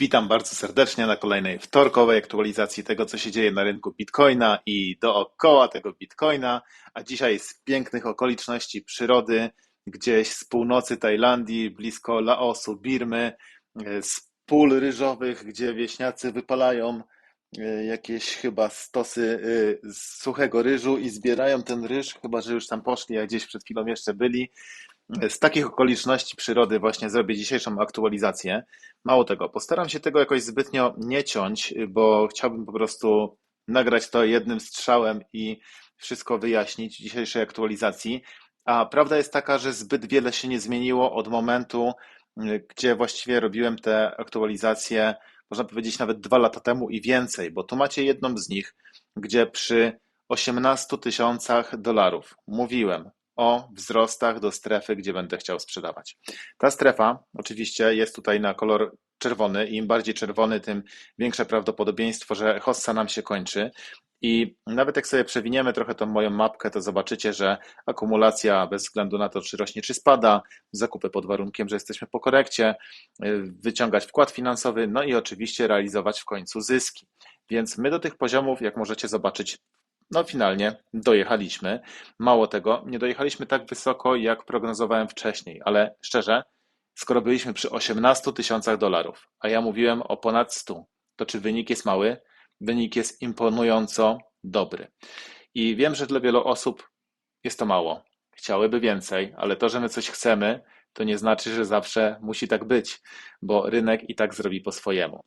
Witam bardzo serdecznie na kolejnej wtorkowej aktualizacji tego, co się dzieje na rynku Bitcoina i dookoła tego Bitcoina. A dzisiaj z pięknych okoliczności przyrody, gdzieś z północy Tajlandii, blisko Laosu, Birmy, z pól ryżowych, gdzie wieśniacy wypalają e, jakieś chyba stosy e, suchego ryżu i zbierają ten ryż, chyba że już tam poszli, a gdzieś przed chwilą jeszcze byli. Z takich okoliczności przyrody właśnie zrobię dzisiejszą aktualizację. Mało tego, postaram się tego jakoś zbytnio nie ciąć, bo chciałbym po prostu nagrać to jednym strzałem i wszystko wyjaśnić w dzisiejszej aktualizacji. A prawda jest taka, że zbyt wiele się nie zmieniło od momentu, gdzie właściwie robiłem te aktualizacje, można powiedzieć nawet dwa lata temu i więcej, bo tu macie jedną z nich, gdzie przy 18 tysiącach dolarów mówiłem, o wzrostach do strefy, gdzie będę chciał sprzedawać. Ta strefa oczywiście jest tutaj na kolor czerwony. Im bardziej czerwony, tym większe prawdopodobieństwo, że hossa nam się kończy. I nawet jak sobie przewiniemy trochę tą moją mapkę, to zobaczycie, że akumulacja bez względu na to, czy rośnie, czy spada, zakupy pod warunkiem, że jesteśmy po korekcie, wyciągać wkład finansowy, no i oczywiście realizować w końcu zyski. Więc my do tych poziomów, jak możecie zobaczyć, no finalnie dojechaliśmy. Mało tego, nie dojechaliśmy tak wysoko, jak prognozowałem wcześniej, ale szczerze, skoro byliśmy przy 18 tysiącach dolarów, a ja mówiłem o ponad 100, to czy wynik jest mały? Wynik jest imponująco dobry. I wiem, że dla wielu osób jest to mało. Chciałyby więcej, ale to, że my coś chcemy, to nie znaczy, że zawsze musi tak być, bo rynek i tak zrobi po swojemu.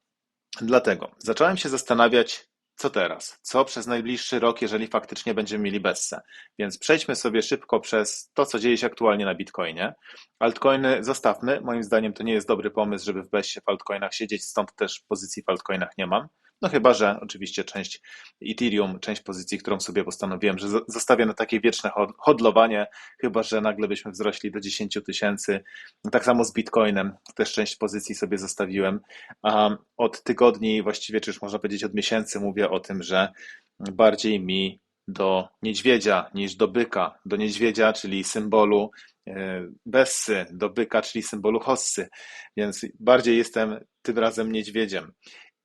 Dlatego zacząłem się zastanawiać, co teraz? Co przez najbliższy rok, jeżeli faktycznie będziemy mieli bessę? Więc przejdźmy sobie szybko przez to, co dzieje się aktualnie na Bitcoinie. Altcoiny zostawmy. Moim zdaniem to nie jest dobry pomysł, żeby w bessie w altcoinach siedzieć, stąd też pozycji w altcoinach nie mam. No chyba, że oczywiście część Ethereum, część pozycji, którą sobie postanowiłem, że zostawię na takie wieczne hodlowanie, chyba, że nagle byśmy wzrośli do 10 tysięcy. Tak samo z Bitcoinem, też część pozycji sobie zostawiłem. A od tygodni, właściwie, czy już można powiedzieć od miesięcy mówię o tym, że bardziej mi do niedźwiedzia niż do byka. Do niedźwiedzia, czyli symbolu e, Bessy, do byka, czyli symbolu Hossy. Więc bardziej jestem tym razem niedźwiedziem.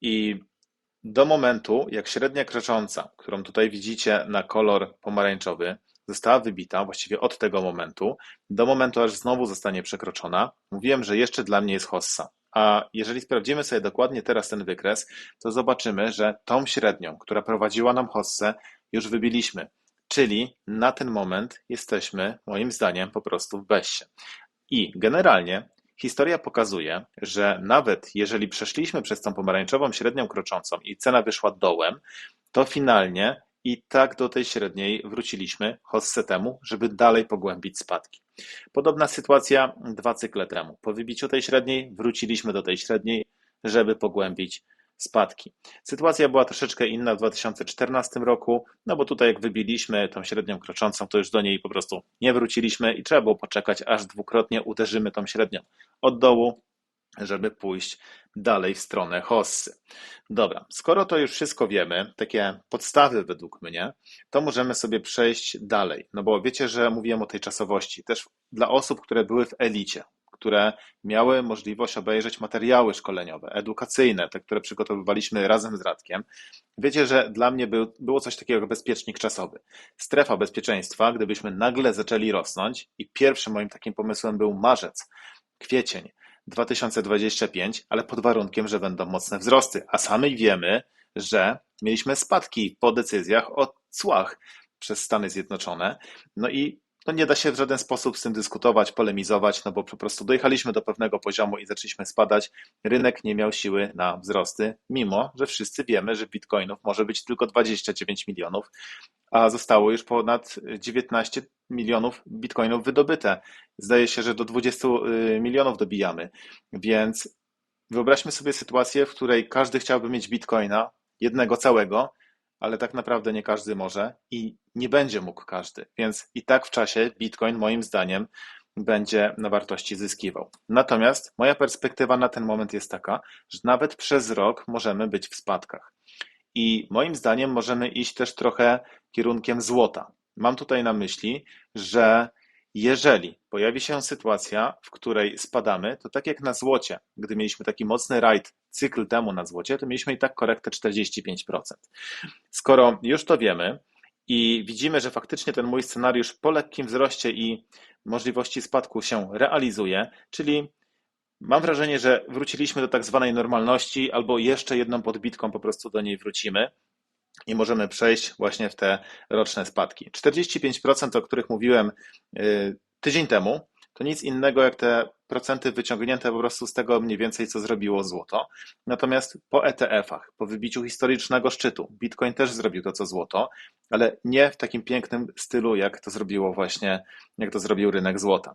I do momentu, jak średnia krocząca, którą tutaj widzicie na kolor pomarańczowy, została wybita, właściwie od tego momentu, do momentu, aż znowu zostanie przekroczona, mówiłem, że jeszcze dla mnie jest hossa. A jeżeli sprawdzimy sobie dokładnie teraz ten wykres, to zobaczymy, że tą średnią, która prowadziła nam hossę, już wybiliśmy. Czyli na ten moment jesteśmy, moim zdaniem, po prostu w besie. I generalnie Historia pokazuje, że nawet jeżeli przeszliśmy przez tą pomarańczową średnią kroczącą i cena wyszła dołem, to finalnie i tak do tej średniej wróciliśmy hossę temu, żeby dalej pogłębić spadki. Podobna sytuacja dwa cykle temu. Po wybiciu tej średniej wróciliśmy do tej średniej, żeby pogłębić spadki. Sytuacja była troszeczkę inna w 2014 roku, no bo tutaj jak wybiliśmy tą średnią kroczącą, to już do niej po prostu nie wróciliśmy i trzeba było poczekać, aż dwukrotnie uderzymy tą średnią od dołu, żeby pójść dalej w stronę hossy. Dobra, skoro to już wszystko wiemy, takie podstawy według mnie, to możemy sobie przejść dalej. No bo wiecie, że mówiłem o tej czasowości. Też dla osób, które były w elicie, które miały możliwość obejrzeć materiały szkoleniowe, edukacyjne, te, które przygotowywaliśmy razem z Radkiem. Wiecie, że dla mnie był, było coś takiego jak bezpiecznik czasowy. Strefa bezpieczeństwa, gdybyśmy nagle zaczęli rosnąć i pierwszym moim takim pomysłem był marzec, kwiecień 2025, ale pod warunkiem, że będą mocne wzrosty, a sami wiemy, że mieliśmy spadki po decyzjach o cłach przez Stany Zjednoczone. No i no nie da się w żaden sposób z tym dyskutować, polemizować, no bo po prostu dojechaliśmy do pewnego poziomu i zaczęliśmy spadać. Rynek nie miał siły na wzrosty, mimo że wszyscy wiemy, że bitcoinów może być tylko 29 milionów, a zostało już ponad 19 milionów bitcoinów wydobyte. Zdaje się, że do 20 y, milionów dobijamy, więc wyobraźmy sobie sytuację, w której każdy chciałby mieć bitcoina, jednego całego, ale tak naprawdę nie każdy może i nie będzie mógł każdy. Więc i tak w czasie Bitcoin, moim zdaniem, będzie na wartości zyskiwał. Natomiast moja perspektywa na ten moment jest taka, że nawet przez rok możemy być w spadkach. I moim zdaniem możemy iść też trochę kierunkiem złota. Mam tutaj na myśli, że Jeżeli pojawi się sytuacja, w której spadamy, to tak jak na złocie, gdy mieliśmy taki mocny rajd cykl temu na złocie, to mieliśmy i tak korektę 45%. Skoro już to wiemy i widzimy, że faktycznie ten mój scenariusz po lekkim wzroście i możliwości spadku się realizuje, czyli mam wrażenie, że wróciliśmy do tak zwanej normalności albo jeszcze jedną podbitką po prostu do niej wrócimy i możemy przejść właśnie w te roczne spadki. 45%, o których mówiłem y, tydzień temu, to nic innego jak te procenty wyciągnięte po prostu z tego mniej więcej, co zrobiło złoto. Natomiast po ETF-ach, po wybiciu historycznego szczytu, Bitcoin też zrobił to, co złoto, ale nie w takim pięknym stylu, jak to zrobiło właśnie, jak to zrobił rynek złota.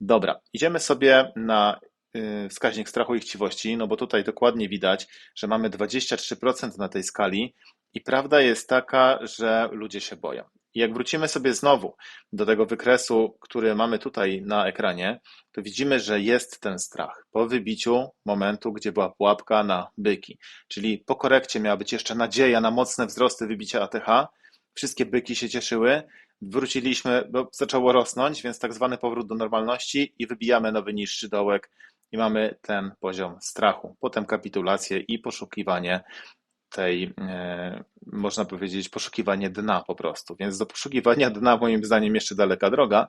Dobra, idziemy sobie na y, wskaźnik strachu i chciwości, no bo tutaj dokładnie widać, że mamy 23% na tej skali i prawda jest taka, że ludzie się boją. I jak wrócimy sobie znowu do tego wykresu, który mamy tutaj na ekranie, to widzimy, że jest ten strach po wybiciu momentu, gdzie była pułapka na byki. Czyli po korekcie miała być jeszcze nadzieja na mocne wzrosty wybicia ATH. Wszystkie byki się cieszyły, wróciliśmy, bo zaczęło rosnąć, więc tak zwany powrót do normalności i wybijamy nowy niższy dołek i mamy ten poziom strachu. Potem kapitulację i poszukiwanie tej, e, można powiedzieć, poszukiwanie dna po prostu. Więc do poszukiwania dna, moim zdaniem, jeszcze daleka droga.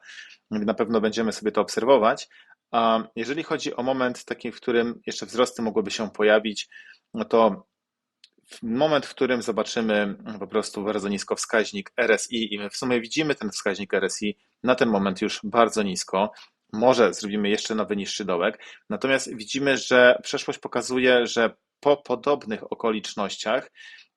Na pewno będziemy sobie to obserwować. A jeżeli chodzi o moment taki, w którym jeszcze wzrosty mogłyby się pojawić, no to moment, w którym zobaczymy po prostu bardzo nisko wskaźnik RSI i my w sumie widzimy ten wskaźnik RSI na ten moment już bardzo nisko, może zrobimy jeszcze nowy niższy dołek, natomiast widzimy, że przeszłość pokazuje, że po podobnych okolicznościach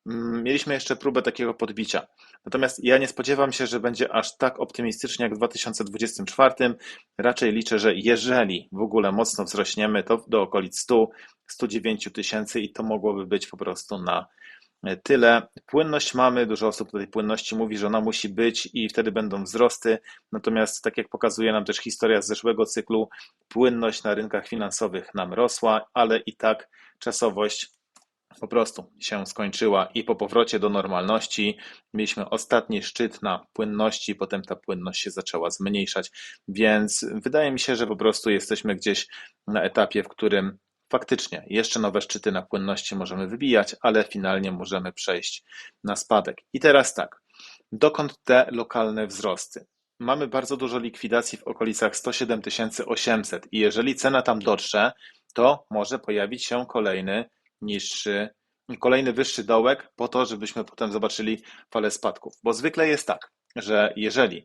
mm, mieliśmy jeszcze próbę takiego podbicia. Natomiast ja nie spodziewam się, że będzie aż tak optymistycznie jak w 2024. Raczej liczę, że jeżeli w ogóle mocno wzrośniemy, to do okolic 100, 109 tysięcy i to mogłoby być po prostu na tyle. Płynność mamy, dużo osób do tej płynności mówi, że ona musi być i wtedy będą wzrosty. Natomiast, tak jak pokazuje nam też historia z zeszłego cyklu, płynność na rynkach finansowych nam rosła, ale i tak czasowość po prostu się skończyła i po powrocie do normalności mieliśmy ostatni szczyt na płynności, potem ta płynność się zaczęła zmniejszać, więc wydaje mi się, że po prostu jesteśmy gdzieś na etapie, w którym faktycznie jeszcze nowe szczyty na płynności możemy wybijać, ale finalnie możemy przejść na spadek. I teraz tak, dokąd te lokalne wzrosty? Mamy bardzo dużo likwidacji w okolicach 107 800 i jeżeli cena tam dotrze, to może pojawić się kolejny niższy, kolejny wyższy dołek po to, żebyśmy potem zobaczyli falę spadków. Bo zwykle jest tak, że jeżeli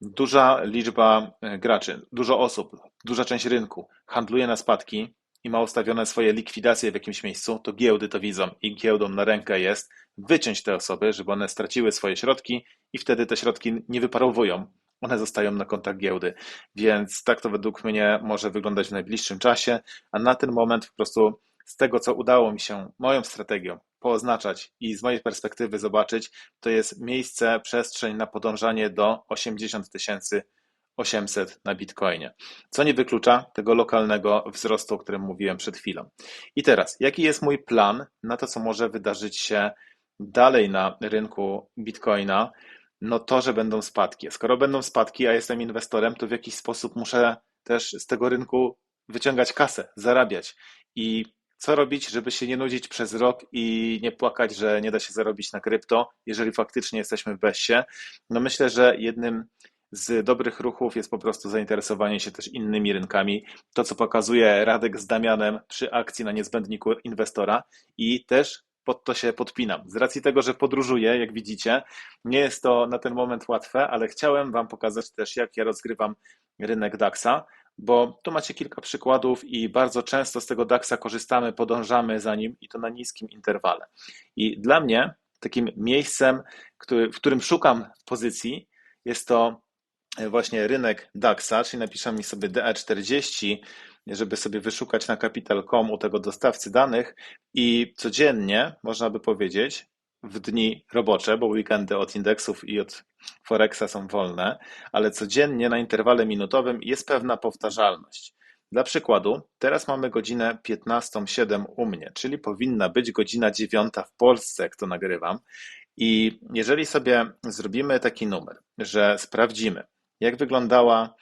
duża liczba e, graczy, dużo osób, duża część rynku handluje na spadki i ma ustawione swoje likwidacje w jakimś miejscu, to giełdy to widzą i giełdą na rękę jest wyciąć te osoby, żeby one straciły swoje środki i wtedy te środki nie wyparowują one zostają na kontach giełdy. Więc tak to według mnie może wyglądać w najbliższym czasie, a na ten moment po prostu z tego, co udało mi się moją strategią pooznaczać i z mojej perspektywy zobaczyć, to jest miejsce, przestrzeń na podążanie do 80 tysięcy 800 na Bitcoinie, co nie wyklucza tego lokalnego wzrostu, o którym mówiłem przed chwilą. I teraz, jaki jest mój plan na to, co może wydarzyć się dalej na rynku Bitcoina? No to, że będą spadki. Skoro będą spadki, a jestem inwestorem, to w jakiś sposób muszę też z tego rynku wyciągać kasę, zarabiać. I co robić, żeby się nie nudzić przez rok i nie płakać, że nie da się zarobić na krypto, jeżeli faktycznie jesteśmy w bezsie? No myślę, że jednym z dobrych ruchów jest po prostu zainteresowanie się też innymi rynkami. To, co pokazuje Radek z Damianem przy akcji na niezbędniku inwestora i też pod to się podpinam. Z racji tego, że podróżuję, jak widzicie, nie jest to na ten moment łatwe, ale chciałem Wam pokazać też, jak ja rozgrywam rynek DAX-a, bo tu macie kilka przykładów i bardzo często z tego DAX-a korzystamy, podążamy za nim i to na niskim interwale. I dla mnie takim miejscem, który, w którym szukam pozycji, jest to właśnie rynek DAX-a, czyli napiszemy sobie DE40, żeby sobie wyszukać na capital.com u tego dostawcy danych i codziennie, można by powiedzieć, w dni robocze, bo weekendy od indeksów i od Forexa są wolne, ale codziennie na interwale minutowym jest pewna powtarzalność. Dla przykładu, teraz mamy godzinę 15.07 u mnie, czyli powinna być godzina 9 w Polsce, jak to nagrywam. I jeżeli sobie zrobimy taki numer, że sprawdzimy, jak wyglądała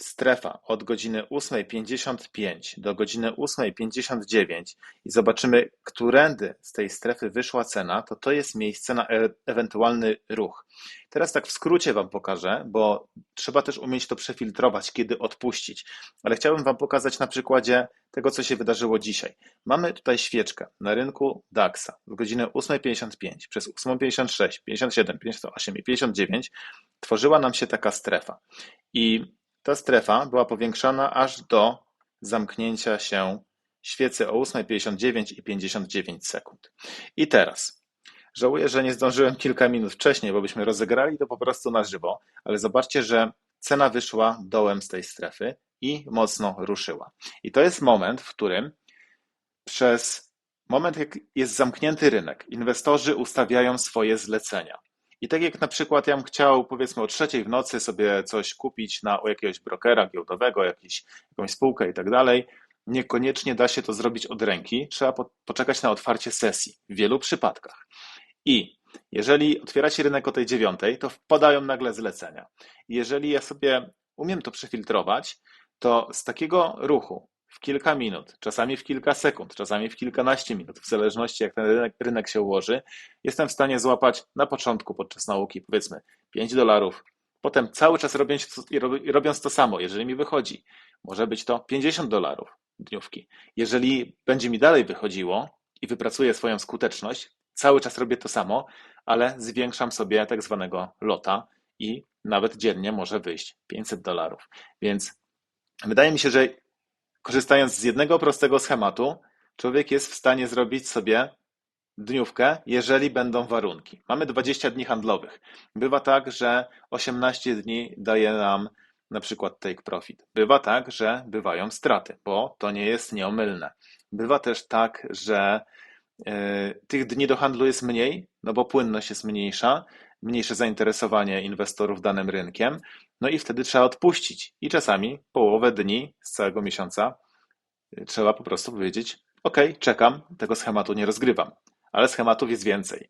strefa od godziny 8.55 do godziny 8.59 i zobaczymy, którędy z tej strefy wyszła cena, to to jest miejsce na e ewentualny ruch. Teraz tak w skrócie Wam pokażę, bo trzeba też umieć to przefiltrować, kiedy odpuścić. Ale chciałbym Wam pokazać na przykładzie tego, co się wydarzyło dzisiaj. Mamy tutaj świeczkę na rynku DAX-a z godziny 8.55 przez 8.56, 57, 58 i 59 tworzyła nam się taka strefa. I ta strefa była powiększana aż do zamknięcia się świecy o 8.59 i 59 sekund. I teraz żałuję, że nie zdążyłem kilka minut wcześniej, bo byśmy rozegrali to po prostu na żywo, ale zobaczcie, że cena wyszła dołem z tej strefy i mocno ruszyła. I to jest moment, w którym przez moment, jak jest zamknięty rynek, inwestorzy ustawiają swoje zlecenia. I tak jak na przykład ja bym chciał powiedzmy o trzeciej w nocy sobie coś kupić na, u jakiegoś brokera giełdowego, jakiś, jakąś spółkę i tak dalej, niekoniecznie da się to zrobić od ręki. Trzeba po, poczekać na otwarcie sesji w wielu przypadkach. I jeżeli otwieracie rynek o tej dziewiątej, to wpadają nagle zlecenia. Jeżeli ja sobie umiem to przefiltrować, to z takiego ruchu w kilka minut, czasami w kilka sekund, czasami w kilkanaście minut, w zależności jak ten rynek, rynek się ułoży, jestem w stanie złapać na początku podczas nauki powiedzmy 5 dolarów, potem cały czas robiąc, robiąc to samo, jeżeli mi wychodzi, może być to 50 dolarów dniówki. Jeżeli będzie mi dalej wychodziło i wypracuję swoją skuteczność, cały czas robię to samo, ale zwiększam sobie tak zwanego lota i nawet dziennie może wyjść 500 dolarów. Więc wydaje mi się, że korzystając z jednego prostego schematu, człowiek jest w stanie zrobić sobie dniówkę, jeżeli będą warunki. Mamy 20 dni handlowych. Bywa tak, że 18 dni daje nam na przykład take profit. Bywa tak, że bywają straty, bo to nie jest nieomylne. Bywa też tak, że e, tych dni do handlu jest mniej, no bo płynność jest mniejsza, mniejsze zainteresowanie inwestorów danym rynkiem, no i wtedy trzeba odpuścić. I czasami połowę dni z całego miesiąca y, trzeba po prostu powiedzieć: OK, czekam, tego schematu nie rozgrywam. Ale schematów jest więcej.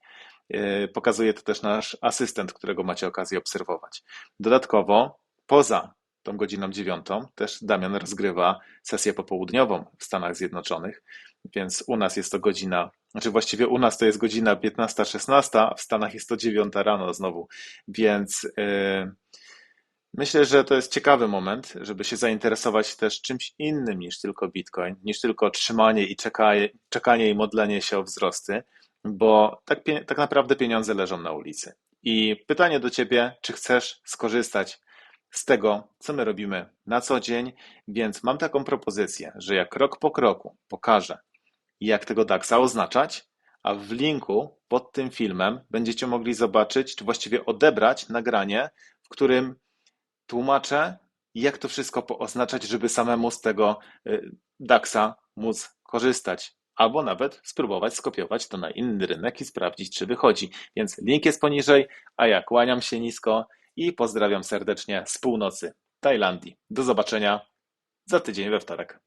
Y, pokazuje to też nasz asystent, którego macie okazję obserwować. Dodatkowo, poza tą godziną dziewiątą, też Damian rozgrywa sesję popołudniową w Stanach Zjednoczonych, więc u nas jest to godzina znaczy właściwie u nas to jest godzina 15-16, a w Stanach jest to 9 rano znowu, więc yy, myślę, że to jest ciekawy moment, żeby się zainteresować też czymś innym niż tylko Bitcoin, niż tylko trzymanie i czekanie, czekanie i modlenie się o wzrosty, bo tak, tak naprawdę pieniądze leżą na ulicy. I pytanie do Ciebie, czy chcesz skorzystać z tego, co my robimy na co dzień, więc mam taką propozycję, że jak krok po kroku pokażę, jak tego DAXa oznaczać, a w linku pod tym filmem będziecie mogli zobaczyć, czy właściwie odebrać nagranie, w którym tłumaczę, jak to wszystko oznaczać, żeby samemu z tego y, DAXa móc korzystać. Albo nawet spróbować skopiować to na inny rynek i sprawdzić, czy wychodzi. Więc link jest poniżej, a ja kłaniam się nisko i pozdrawiam serdecznie z północy Tajlandii. Do zobaczenia za tydzień we wtorek.